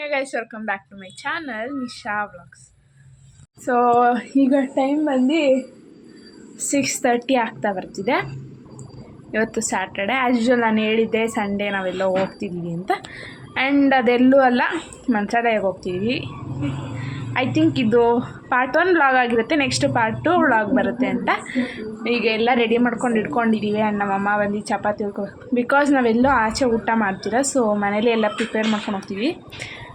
Hey guys welcome back to my channel Nisha vlogs so ಈಗ time ಬಂದು six thirty ಆಗ್ತಾ ಬರ್ತಿದೆ. ಇವತ್ತು ಸ್ಯಾಟರ್ಡೆ ಆ್ಯಸ್ ಯೂಶಲ್ ನಾನು ಹೇಳಿದ್ದೆ ಸಂಡೇ ನಾವೆಲ್ಲೋ ಹೋಗ್ತಿದ್ದೀವಿ ಅಂತ. ಆ್ಯಂಡ್ ಅದೆಲ್ಲೂ ಅಲ್ಲ, ಮಂತ್ರಾಲಯಕ್ಕೆ ಹೋಗ್ತಿದ್ವಿ. ಐ ಥಿಂಕ್ ಇದು ಪಾರ್ಟ್ ಒನ್ ವ್ಲಾಗ್ ಆಗಿರುತ್ತೆ ನೆಕ್ಸ್ಟ್ ಪಾರ್ಟ್ ಟು ವ್ಲಾಗ್ ಬರುತ್ತೆ ಅಂತ. ಈಗ ಎಲ್ಲ ರೆಡಿ ಮಾಡ್ಕೊಂಡು ಇಟ್ಕೊಂಡಿದ್ದೀವಿ ಆ್ಯಂಡ್ ನಮ್ಮಮ್ಮ ಬಂದು ಚಪಾತಿ ಹುರ್ಕೋಬೇಕು ಬಿಕಾಸ್ ನಾವೆಲ್ಲೋ ಆಚೆ ಊಟ ಮಾಡ್ತೀರ ಸೊ ಮನೇಲಿ ಎಲ್ಲ ಪ್ರಿಪೇರ್ ಮಾಡ್ಕೊಂಡು ಹೋಗ್ತೀವಿ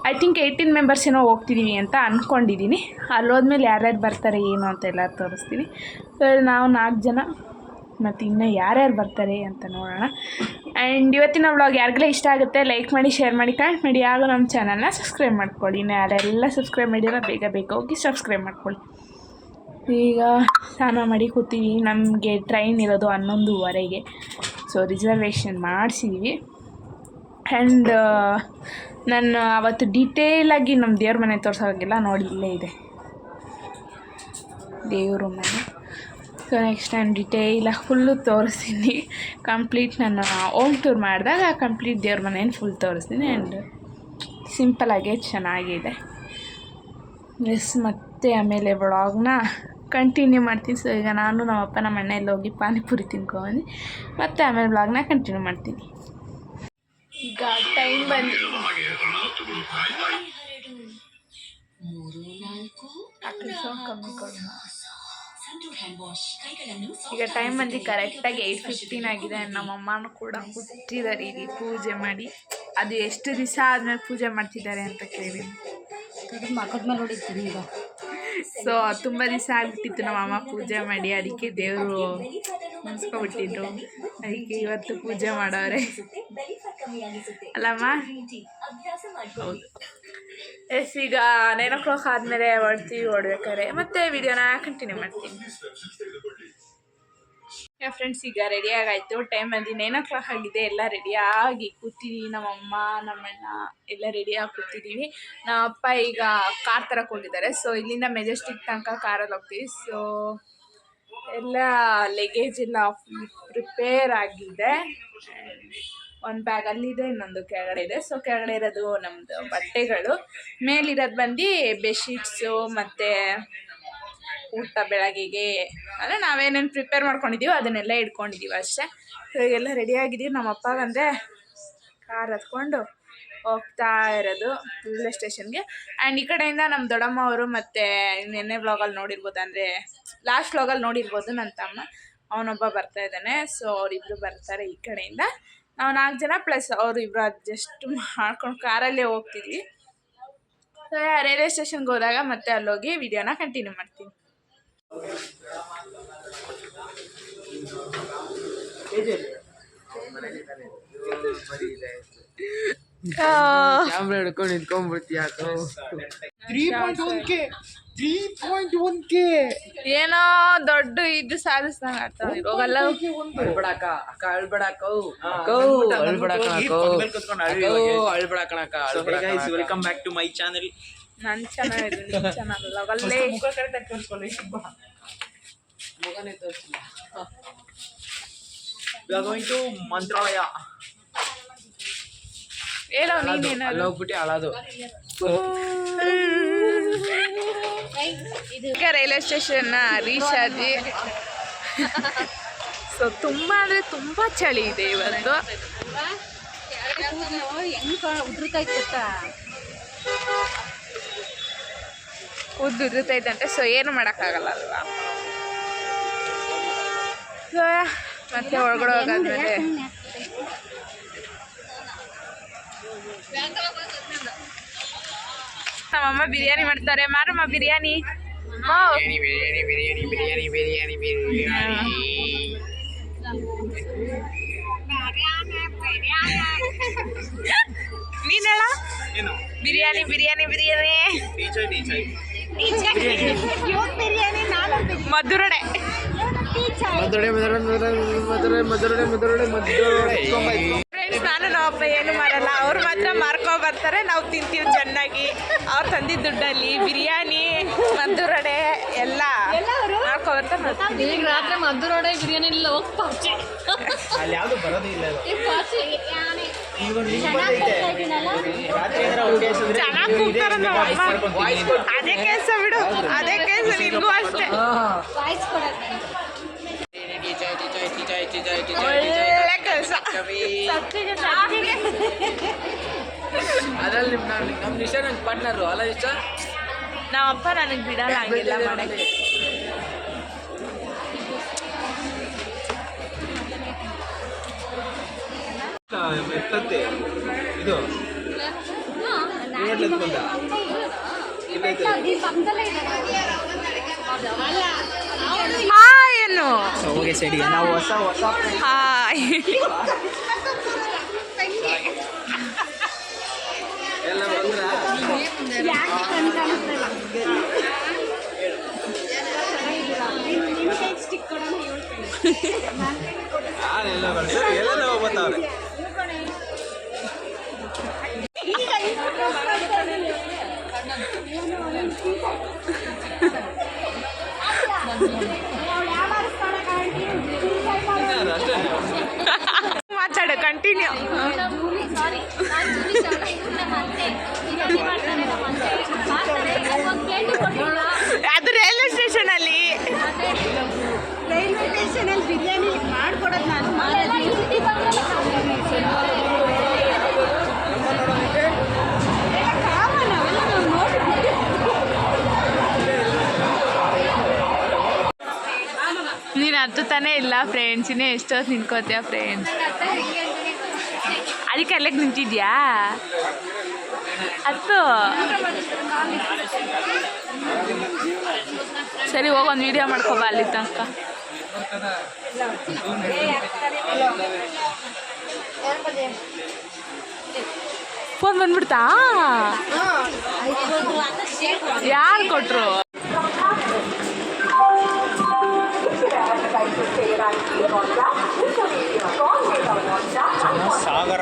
ಐ ಥಿಂಕ್ ಏಯ್ಟೀನ್ ಮೆಂಬರ್ಸ್ ಏನೋ ಹೋಗ್ತಿದ್ದೀವಿ ಅಂತ ಅಂದ್ಕೊಂಡಿದ್ದೀನಿ ಅಲ್ಲೋದ್ಮೇಲೆ ಯಾರ್ಯಾರು ಬರ್ತಾರೆ, ಏನು ಅಂತ ಎಲ್ಲ ತೋರಿಸ್ತೀನಿ. ನಾವು ನಾಲ್ಕು ಜನ ಮತ್ತು ಇನ್ನೂ ಯಾರ್ಯಾರು ಬರ್ತಾರೆ ಅಂತ ನೋಡೋಣ. ಆ್ಯಂಡ್ ಇವತ್ತಿನ ವ್ಲಾಗ್ ಯಾರಿಗೆಲ್ಲ ಇಷ್ಟ ಆಗುತ್ತೆ ಲೈಕ್ ಮಾಡಿ ಶೇರ್ ಮಾಡಿ ಕಮೆಂಟ್ ಮಾಡಿ, ಹಾಗೂ ನಮ್ಮ ಚಾನಲ್ನ ಸಬ್ಸ್ಕ್ರೈಬ್ ಮಾಡ್ಕೊಳ್ಳಿ. ಇನ್ನು ಯಾರೆಲ್ಲ ಸಬ್ಸ್ಕ್ರೈಬ್ ಮಾಡಿರೋ ಬೇಗ ಬೇಗ ಹೋಗಿ ಸಬ್ಸ್ಕ್ರೈಬ್ ಮಾಡ್ಕೊಳ್ಳಿ. ಈಗ ಸ್ನಾನ ಮಾಡಿ ಕೂತೀವಿ. ನಮಗೆ ಟ್ರೈನ್ ಇರೋದು ಹನ್ನೊಂದುವರೆಗೆ. ಸೊ ರಿಸರ್ವೇಷನ್ ಮಾಡಿಸಿದ್ದೀವಿ ಆ್ಯಂಡ್ ನಾನು ಅವತ್ತು ಡೀಟೇಲಾಗಿ ನಮ್ಮ ದೇವ್ರ ಮನೆ ತೋರ್ಸೋವಾಗಿಲ್ಲ ನೋಡಿ ಇಲ್ಲೇ ಇದೆ. ದೇವ್ರ ಮನೆ. ಸೊ ನೆಕ್ಸ್ಟ್ ನಾನು ಡಿಟೇಲಾಗಿ ಫುಲ್ಲು ತೋರಿಸ್ತೀನಿ. ಕಂಪ್ಲೀಟ್ ನಾನು ಓಮ್ ಟೂರ್ ಮಾಡಿದಾಗ ಕಂಪ್ಲೀಟ್ ದೇವ್ರ ಮನೇನ ಫುಲ್ ತೋರಿಸ್ತೀನಿ ಆ್ಯಂಡ್ ಸಿಂಪಲಾಗೆ ಚೆನ್ನಾಗಿದೆ. ಎಸ್ ಮತ್ತೆ ಆಮೇಲೆ ಬ್ಲಾಗ್ನ ಕಂಟಿನ್ಯೂ ಮಾಡ್ತೀನಿ. ಸೊ ಈಗ ನಾನು ನಮ್ಮ ಅಪ್ಪ ನಮ್ಮ ಎಲ್ಲ ಹೋಗಿ ಪಾನಿಪುರಿ ತಿನ್ಕೊಂಡು ಮತ್ತೆ ಆಮೇಲೆ ಬ್ಲಾಗ್ನ ಕಂಟಿನ್ಯೂ ಮಾಡ್ತೀನಿ. ಈಗ ಟೈಮ್ ಬಂದು ಈಗ ಟೈಮ್ ಬಂದು ಕರೆಕ್ಟಾಗಿ ಏಯ್ಟ್ ಫಿಫ್ಟೀನ್ ಆಗಿದೆ ನಮ್ಮ ಅಮ್ಮನೂ ಕೂಡ ಹುಟ್ಟಿದ್ದಾರೆ ಇಲ್ಲಿ ಪೂಜೆ ಮಾಡಿ. ಅದು ಎಷ್ಟು ದಿವಸ ಆದ್ಮೇಲೆ ಪೂಜೆ ಮಾಡ್ತಿದ್ದಾರೆ ಅಂತ ಕೇಳಿ. ಈಗ ಸೊ ತುಂಬ ದಿವಸ ಆಗ್ಬಿಟ್ಟಿತ್ತು ನಮ್ಮ ಅಮ್ಮ ಪೂಜೆ ಮಾಡಿ. ಅದಕ್ಕೆ ದೇವರು ಮುನ್ಸ್ಕೊಬಿಟ್ಟಿದ್ರು. ಅದಕ್ಕೆ ಇವತ್ತು ಪೂಜೆ ಮಾಡೋರೆ. ಅಲ್ಲಮ್ಮ? ಹೌದು. ಎಸ್ ಈಗ ನೈನ್ ಓ ಕ್ಲಾಕ್ ಆದಮೇಲೆ ಹೊಡ್ತೀವಿ ಹೊಡ್ಬೇಕಾರೆ ಮತ್ತೆ ವಿಡಿಯೋನ ಕಂಟಿನ್ಯೂ ಮಾಡ್ತೀನಿ. ಫ್ರೆಂಡ್ಸ್ ಈಗ ರೆಡಿ ಆಗಾಯ್ತು. ಟೈಮ್ ಅಲ್ಲಿ ನೈನ್ ಓ ಕ್ಲಾಕ್ ಆಗಿದೆ. ಎಲ್ಲ ರೆಡಿಯಾಗಿ ಕೂತಿದ್ದೀವಿ ನಮ್ಮಮ್ಮ ನಮ್ಮಣ್ಣ ಎಲ್ಲ ರೆಡಿಯಾಗಿ ಕೂತಿದ್ದೀವಿ ನಮ್ಮಪ್ಪ ಈಗ ಕಾರ್ ತರಕ್ಕೆ ಹೋಗಿದ್ದಾರೆ. ಸೊ ಇಲ್ಲಿಂದ ಮೆಜೆಸ್ಟಿಕ್ ತನಕ ಕಾರಲ್ಲಿ ಹೋಗ್ತೀವಿ. ಸೊ ಎಲ್ಲ ಲಗೇಜ್ ಎಲ್ಲ ಪ್ರಿಪೇರ್ ಆಗಿದೆ. ಒಂದು ಬ್ಯಾಗ್ ಅಲ್ಲಿದೆ ಇನ್ನೊಂದು ಕೆಳಗಡೆ ಇದೆ. ಸೊ ಕೆಳಗಡೆ ಇರೋದು ನಮ್ಮದು ಬಟ್ಟೆಗಳು. ಮೇಲಿರೋದು ಬಂದು ಬೆಡ್ಶೀಟ್ಸು ಮತ್ತು ಊಟ ಬೆಳಗ್ಗೆಗೆ ಅಂದರೆ ನಾವೇನೇನು ಪ್ರಿಪೇರ್ ಮಾಡ್ಕೊಂಡಿದ್ದೀವೋ ಅದನ್ನೆಲ್ಲ ಇಟ್ಕೊಂಡಿದ್ದೀವಿ ಅಷ್ಟೇ. ಸೊ ಈಗೆಲ್ಲ ರೆಡಿಯಾಗಿದ್ದೀವಿ ನಮ್ಮ ಅಪ್ಪಗಂದರೆ ಕಾರ್ ಹತ್ಕೊಂಡು ಹೋಗ್ತಾ ಇರೋದು ರೈಲ್ವೆ ಸ್ಟೇಷನ್ಗೆ ಆ್ಯಂಡ್ ಈ ಕಡೆಯಿಂದ ನಮ್ಮ ದೊಡ್ಡಮ್ಮ ಅವರು ಮತ್ತು ನಿನ್ನೆ ವ್ಲಾಗಲ್ಲಿ ನೋಡಿರ್ಬೋದು ಅಂದರೆ ಲಾಸ್ಟ್ ವ್ಲಾಗಲ್ಲಿ ನೋಡಿರ್ಬೋದು ನನ್ನ ತಮ್ಮ. ಅವನೊಬ್ಬ ಬರ್ತಾ ಇದ್ದಾನೆ. ಸೊ ಅವರಿಬ್ಬರು ಬರ್ತಾರೆ ಈ ಕಡೆಯಿಂದ. ನಾವು ನಾಲ್ಕು ಜನ ಪ್ಲಸ್ ಅವರು ಇಬ್ಬರು ಅಡ್ಜಸ್ಟ್ ಮಾಡ್ಕೊಂಡು ಕಾರಲ್ಲೇ ಹೋಗ್ತಿದ್ವಿ. ರೈಲ್ವೆ ಸ್ಟೇಷನ್ಗೆ ಹೋದಾಗ ಮತ್ತೆ ಅಲ್ಲೋಗಿ ವಿಡಿಯೋನ ಕಂಟಿನ್ಯೂ ಮಾಡ್ತೀನಿ. ಕ್ಯಾಮ್ರಾ ಹಿಡ್ಕೊಂಡು ನಿಂತ್ಕೊಂಡ್ಬಿಡ್ತೀಯ three point one K three point one K ಏನೋ ದೊಡ್ಡ ಇದು ಸಾಧಿಸ್ದಂಗ ಆಗ್ತಾವ ಹೋಗಲ್ಲ. ಅಳ್ಬಿಡಾಕ ಅಕ್ಕ. ಅಳ್ಬಿಡಾಕ ಅಳ್ಬೇಡಕ್ಕ ಅಕ್ಕೋ. ಅಳ್ಬೇಡ ಕಣಕ್ಕ welcome back to my channel ನನ್ ಚೆನ್ನಾಗಿದೆ ನಿನ್ ಚೆನ್ನಾಗಲ್ಲ? ಹೋಗಲ್ಲೇ. ಮುಖನೇ ತೋರಿಸಿಲ್ಲ. We are going to Mantralaya. ಹೇಳೋ ಅಲ್ಲಿ ನೀನೇನಾದ್ರು ಹೋಗ್ಬಿಟ್ಟು ಅಳೋದು. ಈಗ ರೈಲ್ವೆ ಸ್ಟೇಷನ್ ರೀಚ್ ಆದ್ವಿ ಸೊ ತುಂಬಾ ಅಂದರೆ ತುಂಬಾ ಚಳಿ ಇದೆ ಇವತ್ತು. ಹೆಂಗ್ ಉದ್ರತೈತೆ ಗೊತ್ತಾ ಉದ್ದು ಉದುರ್ತೈತಂತೆ ಸೊ ಏನು ಮಾಡೋಕ್ಕಾಗಲ್ಲ ಅಲ್ವಾ? ಸೊ ಮತ್ತೆ ಒಳಗಡೆ ಹೋಗಾದ್ಮೇಲೆ. ನಮ್ಮಮ್ಮ ಬಿರಿಯಾನಿ ಮಾಡ್ತಾರೆ ಮಾರಮ್ಮ ಬಿರಿಯಾನಿ ಮೋ. ಬಿರಿಯಾನಿ ಬಿರಿಯಾನಿ ಬಿರಿಯಾನಿ ಬಿರಿಯಾನಿ ಬಿರಿಯಾನಿ ನೀನ್ ಹೇಳ ಏನು ಬಿರಿಯಾನಿ ಬಿರಿಯಾನಿ ಬಿರಿಯಾನಿ ಟೀಚರ್ ಟೀಚರ್ ಮಧುರಡೆ ಮಧುರೆ ಮಧುರೆ ಮಧುರೆ ಮಧುರೆ ಮಧುರೆ ನಮ್ಮ ಅಪ್ಪ ನಾನು ಏನು ಮಾಡಲ್ಲ. ಅವ್ರು ಮಾತ್ರ ಮಾರ್ಕೊ ಬರ್ತಾರೆ ನಾವು ತಿಂತೀವಿ ಚೆನ್ನಾಗಿ. ಅವ್ರು ತಂದಿದ್ದ ದುಡ್ಡಲ್ಲಿ ಬಿರಿಯಾನಿ ಮದ್ದೂರಡೆ ಎಲ್ಲ ಮಾಡ್ಕೊ ಬರ್ತಾರೆ. ಈಗ ರಾತ್ರಿ ಮದ್ದೂರಡೆ ಬಿರಿಯಾನಿ ಇಲ್ಲ ಚೆನ್ನಾಗಿ ಕೂಗ್ತಾರೆ ನಮ್ಮ ಅಮ್ಮ. ಅದೇ ಕೆಲಸ ಬಿಡು. ಅದೇ ಕೆಲಸ ನಿನ್ಗೂ ಅಷ್ಟೇ. ಅದ್ರಲ್ಲಿ ನಿಮ್ ನಾನು ನಮ್ಮ ನಿಶಾ ನಂಗೆ ಪಾರ್ಟ್ನರು ಅಲ್ಲ ಇಷ್ಟ ನಮ್ಮಪ್ಪ ನನಗೆ ಬಿಡಲ್ಲ ಹಂಗೆಲ್ಲ ಮಾಡಕ್ಕೆ. ಎತ್ತತ್ತೆ ಇದು. ನೋಡ್ಲಿಕ್ಕೆ ಬಂದ. ಸೈಡಿಗೆ ನಾವು ಹೊಸ ಹೊಸ ಹಾಯ್ ಎಲ್ಲ ಕೊಟ್ಟಿಲ್ಲ ಅದು ರೈಲ್ವೆ ಸ್ಟೇಷನ್ ಅಲ್ಲಿ. ರೈಲ್ವೆ ಸ್ಟೇಷನ್ ಅಲ್ಲಿ ಬಿರಿಯಾನಿ ಮಾಡ್ಕೊಡೋದು ನಾನು ನೀನು ಹತ್ತುತ್ತಾನೆ ಇಲ್ಲ ಫ್ರೆಂಡ್ಸ್ ಇನ್ನೇ ಎಷ್ಟೊತ್ತು ನಿಂತ್ಕೋತೀಯ ಫ್ರೆಂಡ್ಸ್ ಅಲ್ಲಿಗೆ ನಿಂತಿದ್ಯಾ? ಹತ್ತು ಸರಿ, ಹೋಗಿ ಒಂದು ವಿಡಿಯೋ ಮಾಡ್ಕೊಬ ಅಲ್ಲಿ ತನಕ. ಫೋನ್ ಬಂದ್ಬಿಡ್ತಾ? ಯಾರು ಕೊಟ್ರು? ಸಾಗರ.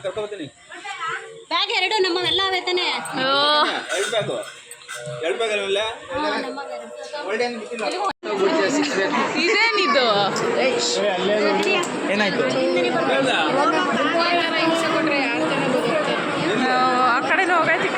ಕರ್ಕೊಬತ್ತೀನಿ ಬ್ಯಾಗ್ ಎರಡು ನಮ್ಮವೆಲ್ಲ ಎಲ್ಲ ತಾನೆ. ಓ. ಎರಡು ಬ್ಯಾಗು ಎರಡು ಬ್ಯಾಗ್ ಅಲ್ಲ ಒಳ್ಳೆ ಇದೇನಿದು ಏನಾಯ್ತು? ಆ ಕಡೆ ಹೋಗೈತೆ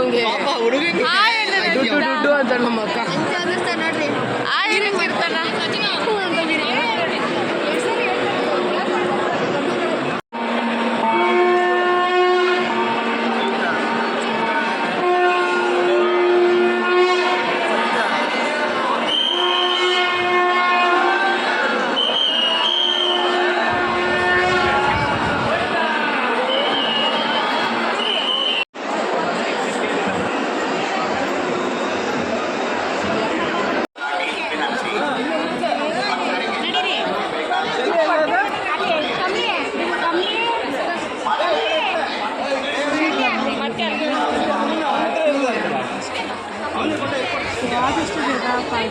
ಹುಡುಗಿಗೆ ದುಡ್ಡು ದುಡ್ಡು ಅಂತ ನಮ್ಮ ಅಕ್ಕ. ಆ ಏನಕ್ಕೆ ಇರ್ತಾನ Hey,